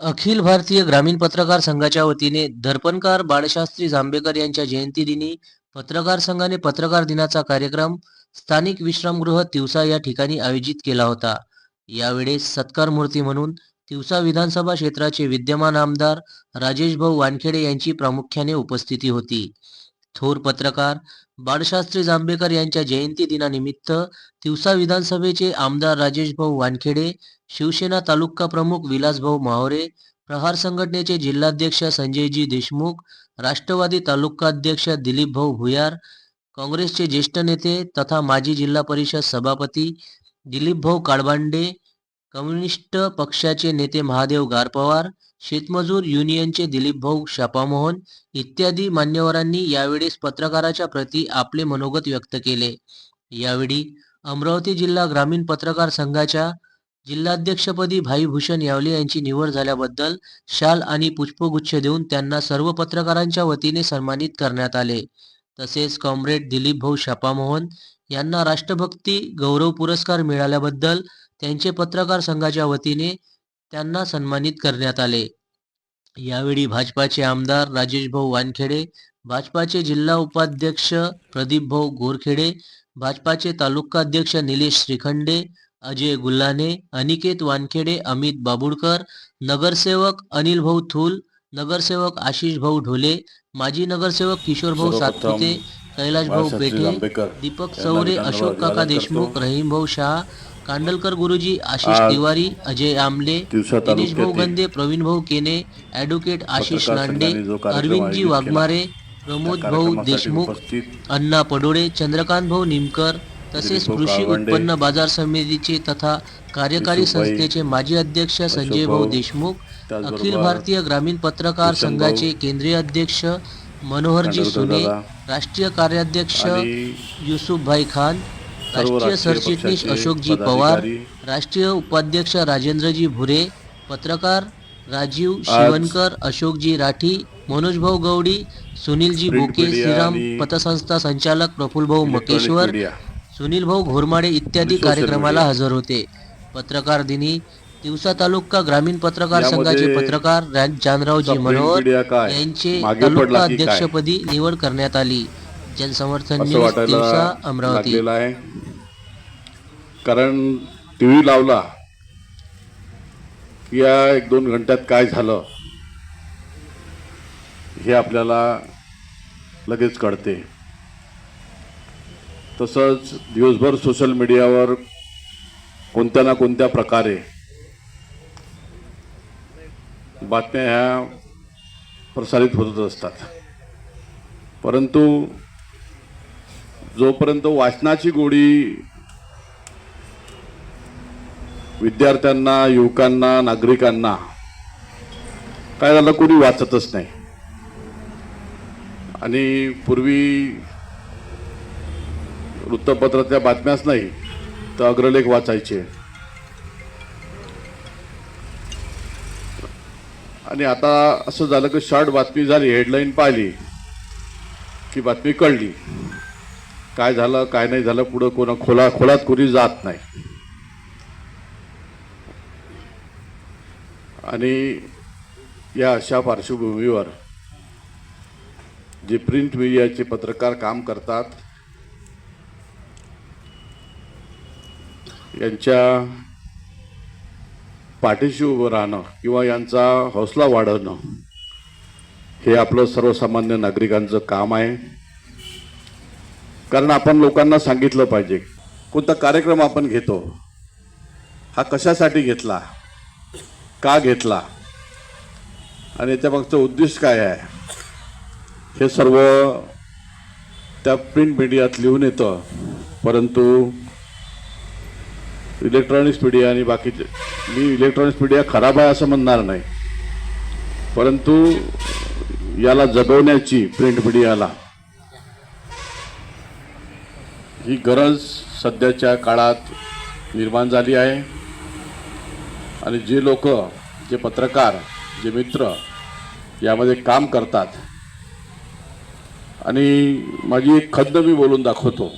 अखिल भारतीय ग्रामीण पत्रकार संघाच्या वतीने दर्पणकार बाळशास्त्री जांभेकर यांच्या जयंतीदिनी पत्रकार संघाने पत्रकार दिनाचा कार्यक्रम स्थानिक विश्रामगृह तिवसा या ठिकाणी आयोजित केला होता. यावेळेस सत्कार मूर्ती म्हणून तिवसा विधानसभा क्षेत्राचे विद्यमान आमदार राजेश भाऊ वानखेडे यांची प्रामुख्याने उपस्थिती होती. थोर पत्रकार बाळशास्त्री जांभेकर यांच्या जयंती दिनानिमित्त तिवसा विधानसभेचे आमदार राजेश भाऊ वानखेडे शिवसेना तालुका प्रमुख विलासभाऊ माहोरे प्रहार संघटनेचे जिल्हाध्यक्ष संजयजी देशमुख राष्ट्रवादी तालुकाध्यक्ष दिलीप भाऊ भुयार काँग्रेसचे ज्येष्ठ नेते तथा माजी जिल्हा परिषद सभापती दिलीपभाऊ काळबांडे कम्युनिस्ट पक्षाचे नेते महादेव गारपवार शेतमजूर युनियनचे दिलीप भाऊ शापामोहन इत्यादी मान्यवरांनी यावेळेस पत्रकाराच्या प्रती आपले मनोगत व्यक्त केले. यावेळी अमरावती जिल्हा ग्रामीण पत्रकार संघाच्या जिल्हाध्यक्षपदी भाईभूषण यावले यांची निवड झाल्याबद्दल शाल आणि पुष्पगुच्छ देऊन त्यांना सर्व पत्रकारांच्या वतीने सन्मानित करण्यात आले. तसेच कॉम्रेड दिलीप भाऊ शापामोहन यांना राष्ट्रभक्ती गौरव पुरस्कार मिळाल्याबद्दल त्यांचे पत्रकार संघाच्या वतीने त्यांना सन्मानित करण्यात आले. यावेळी भाजपाचे आमदार राजेश भाऊ वानखेडे भाजपाचे जिल्हा उपाध्यक्ष प्रदीप भाऊ गोरखेडे भाजपाचे तालुकाध्यक्ष निलेश श्रीखंडे अजय गुल्हाने अनिकेत वानखेडे अमित बाबुडकर नगरसेवक अनिल भाऊ थूल नगरसेवक आशिष भाऊ ढोले माजी नगरसेवक किशोर भाऊ सातपुते कैलाश भाऊ पेठे दीपक चौरे अशोक काका देशमुख. रहीम भाऊ शाह कांडलकर गुरुजी आशिष तिवारी अजय आमले दिनेश भाऊ गंदे प्रवीण भाऊ केने ॲडव्होकेट आशिष कार्यक्रम अरविंदजी वाघमारे प्रमोद भाऊ देशमुख अण्णा पडोळे चंद्रकांत भाऊ निमकर तसेच कृषी उत्पन्न बाजार समितीचे तथा कार्यकारी संस्थेचे माजी अध्यक्ष संजय भाऊ देशमुख अखिल भारतीय ग्रामीण पत्रकार संघाचे केंद्रीय अध्यक्ष मनोहरजी सुने राष्ट्रीय कार्याध्यक्ष युसुफभाई खान राष्ट्रीय सरचिटणीस अशोकजी पवार राष्ट्रीय उपाध्यक्ष राजेंद्रजी भुरे पत्रकार राजीव शिवनकर अशोकजी राठी मनोजभाऊ गवडी सुनीलजी बोके श्रीराम पतसंस्था संचालक प्रफुल्लभाऊ मकेश्वर सुनील भाऊ घोरमाडे इत्यादी कार्यक्रमाला. हजर होते. पत्रकार दिनी तिवसा तालुका ग्रामीण पत्रकार संघाचे पत्रकार जानरावजी मनोहर यांचे तालुका अध्यक्षपदी निवड करण्यात आली. जनसमर्थन न्यूज तिवसा अमरावती. कारण टी व्ही लावला की या एक दोन घंट्यात काय झालं हे आपल्याला लगेच कळते. तसंच दिवसभर सोशल मीडियावर कोणत्या ना कोणत्या प्रकारे बातम्या ह्या प्रसारित होतच असतात. परंतु जोपर्यंत वाचनाची गोडी विद्यार्थ्यांना युवकांना नागरिकांना काय झालं कोणी वाचतच नाही. आणि पूर्वी वृत्तपत्रातल्या बातम्याच नाही तर अग्रलेख वाचायचे. आणि आता असं झालं की शॉर्ट बातमी झाली हेडलाईन पाहिली की बातमी कळली. काय झालं काय नाही झालं पुढं कोणा खोला खोलात कोणी जात नाही. आणि या अशा पार्श्वभूमीवर जे प्रिंट मीडियाचे पत्रकार काम करतात यांच्या पाठीशी उभं राहणं किंवा यांचा हौसला वाढवणं हे आपलं सर्वसामान्य नागरिकांचं काम आहे. कारण आपण लोकांना सांगितलं पाहिजे कोणता कार्यक्रम आपण घेतो हा कशासाठी घेतला का घेतला आणि याच्या मागचं उद्दिष्ट काय आहे हे सर्व त्या प्रिंट मीडियात लिहून येतं. परंतु इलेक्ट्रॉनिक्स मीडिया आणि बाकीचे मी इलेक्ट्रॉनिक्स मीडिया खराब आहे असं म्हणणार नाही. परंतु याला जगवण्याची प्रिंट मीडियाला ही गरज सध्याच्या काळात निर्माण झाली आहे. आणि जे लोक जे पत्रकार जे मित्र यामध्ये काम करतात. आणि माझी एक खंत मी बोलून दाखवतो.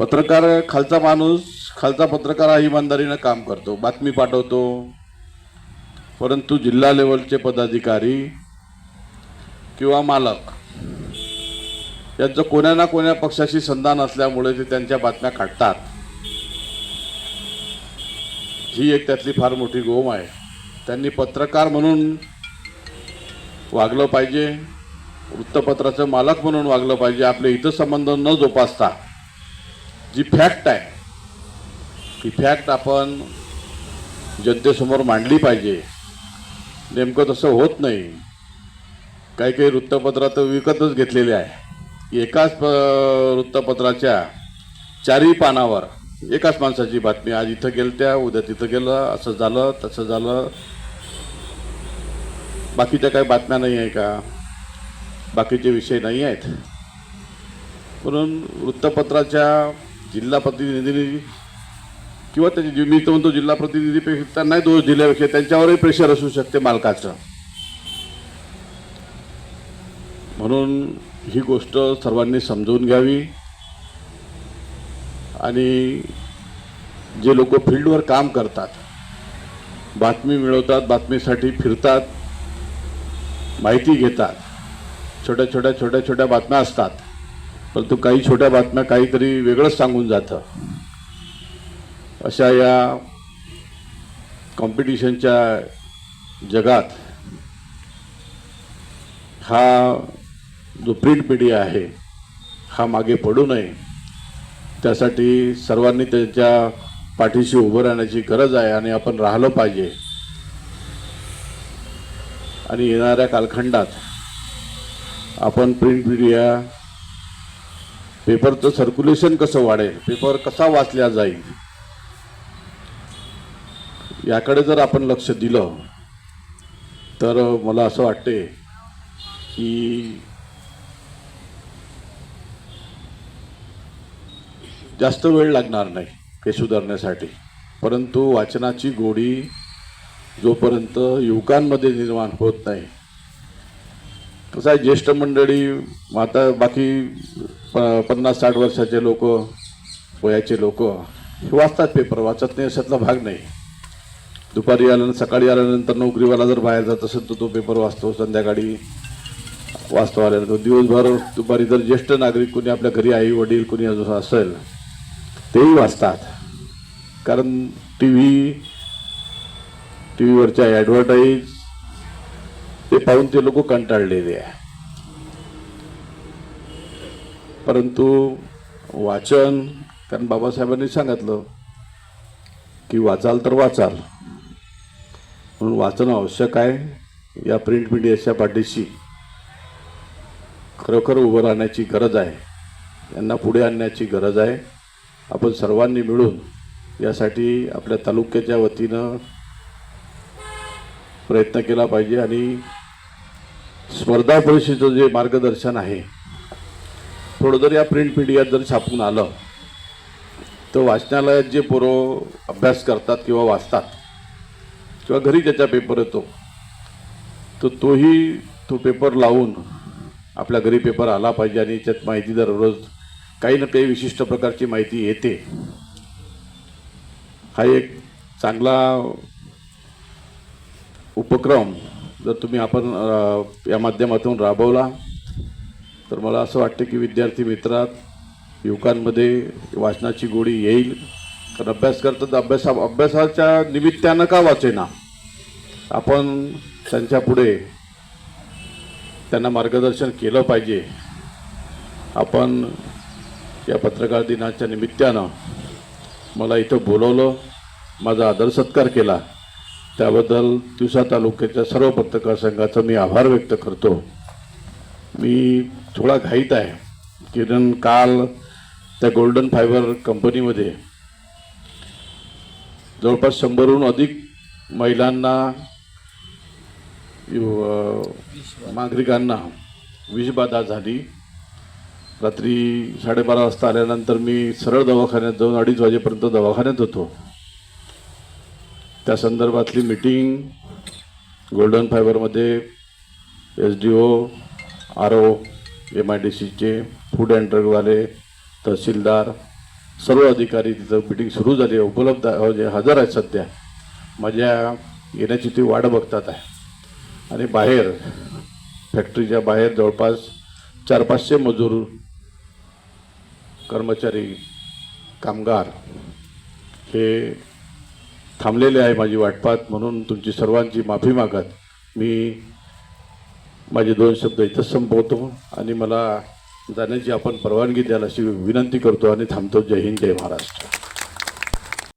पत्रकार खालचा माणूस खालचा पत्रकार हा इमानदारीनं काम करतो. बातमी पाठवतो. परंतु जिल्हा लेवलचे पदाधिकारी किंवा मालक यांचं कोण्या ना कोण्या पक्षाशी संधान असल्यामुळे ते त्यांच्या बातम्या काढतात. ही एक त्यातली फार मोठी गोम आहे. त्यांनी पत्रकार म्हणून वागलं पाहिजे. वृत्तपत्राचं मालक म्हणून वागलं पाहिजे. आपले हितसंबंध न जोपासता जी फॅक्ट आहे ती फॅक्ट आपण जनतेसमोर मांडली पाहिजे. नेमकं तसं होत नाही. काही काही वृत्तपत्र तर विकतच घेतलेले आहे. एकाच प- वृत्तपत्राच्या चारही पानावर एकाच माणसाची बातमी. आज इथं गेलं त्या उद्या तिथं गेलं असं झालं तसं झालं. बाकीच्या काही बातम्या नाही आहे का? बाकीचे विषय नाही आहेत. म्हणून वृत्तपत्राच्या जिल्हा प्रतिनिधींनी किंवा त्याचे मी तर म्हणतो जिल्हा प्रतिनिधीपेक्षा नाही दोष दिल्यापेक्षा त्यांच्यावरही प्रेशर असू शकते मालकाचं. म्हणून ही गोष्ट सर्वांनी समजून घ्यावी. आणि जे लोक फील्डवर काम करतात बातमी मिळवतात बातमीसाठी फिरतात माहिती घेतात छोट्या छोट्या छोट्या छोट्या बातम्या असतात. परंतु काही छोट्या बातम्या काहीतरी वेगळंच सांगून जातं. अशा या कॉम्पिटिशनच्या जगात हा जो प्रिंट मीडिया आहे हा मागे पडू नये. त्यासाठी सर्वांनी त्यांच्या पाठीशी उभं राहण्याची गरज आहे आणि आपण राहिलं पाहिजे. आणि येणाऱ्या कालखंडात आपण प्रिंट मीडिया पेपरचं सर्क्युलेशन कसं वाढेल? पेपर कसा वाचला जाईल? याकडे जर आपण लक्ष दिलं तर मला असं वाटते की जास्त वेळ लागणार नाही हे सुधारण्यासाठी. परंतु वाचनाची गोडी जोपर्यंत युवकांमध्ये निर्माण होत नाही कसं आहे ज्येष्ठ मंडळी आता बाकी प पन्नास साठ वर्षाचे लोक वयाचे लोक वाचतात पेपर वाचत नाही अशातला भाग नाही. दुपारी आल्यानंतर सकाळी आल्यानंतर नोकरीवाला जर बाहेर जात असेल तर तो पेपर वाचतो संध्याकाळी वाचतो आल्यानंतर. दिवसभर दुपारी जर ज्येष्ठ नागरिक कोणी आपल्या घरी आई वडील कोणी अजून असेल तेही वाचतात. कारण टी व्ही टी व्हीवरच्या ॲडव्हर्टाईज ते पाहून ते लोक कंटाळलेले आहे. परंतु वाचन कारण बाबासाहेबांनी सांगितलं की वाचाल तर वाचाल. म्हणून वाचन आवश्यक आहे या प्रिंट मीडियाच्या पाठीशी. खरोखर उभं राहण्याची गरज आहे. यांना पुढे आणण्याची गरज आहे. आपण सर्वांनी मिळून यासाठी आपल्या तालुक्याच्या वतीनं प्रयत्न केला पाहिजे आणि स्पर्धा परीक्षेचं जे मार्गदर्शन आहे थोडं जर या प्रिंट मीडियात जर छापून आलं तर वाचनालयात जे पोरं अभ्यास करतात किंवा वाचतात किंवा घरी त्याचा पेपर येतो तर तोही तो पेपर लावून आपल्या घरी पेपर आला पाहिजे आणि त्यात माहिती दररोज काही ना काही विशिष्ट प्रकारची माहिती येते. हा एक चांगला उपक्रम जर तुम्ही आपण या माध्यमातून राबवला तर मला असं वाटतं की विद्यार्थी मित्रात युवकांमध्ये वाचनाची गोडी येईल. कारण अभ्यास करतात अभ्यासा अभ्यासाच्या निमित्तानं का वाचेना? आपण त्यांच्या पुढे त्यांना मार्गदर्शन केलं पाहिजे. आपण या पत्रकार दिनाच्या निमित्तानं मला इथं बोलवलं माझा आदर सत्कार केला. त्याबद्दल तिवसा तालुक्याच्या सर्व पत्रकार संघाचा मी आभार व्यक्त करतो. मी थोडा घाईत आहे किरण काल त्या गोल्डन फायबर कंपनीमध्ये जवळपास शंभरहून अधिक महिलांना नागरिकांना विषबाधा झाली. रात्री साडेबारा वाजता आल्यानंतर मी सरळ दवाखान्यात जाऊन अडीच वाजेपर्यंत दवाखान्यात होतो. त्या संदर्भातली मीटिंग गोल्डन फायबरमध्ये S D O R O M I D सीचे फूड अँड ड्रगवाले तहसीलदार सर्व अधिकारी तिथं मिटिंग सुरू झाली आहे उपलब्ध आहे, म्हणजे हजर आहेत सध्या माझ्या येण्याची ती वाट बघतात आहे. आणि बाहेर फॅक्टरीच्या बाहेर जवळपास चार पाचशे मजूर कर्मचारी कामगार हे थांबलेले आहे माझी वाटपात म्हणून तुमची सर्वांची माफी मागत मी माझे दोन शब्द इथंच संपवतो आणि मला जाण्याची आपण परवानगी द्याल अशी विनंती करतो आणि थांबतो. जय हिंद जय महाराष्ट्र.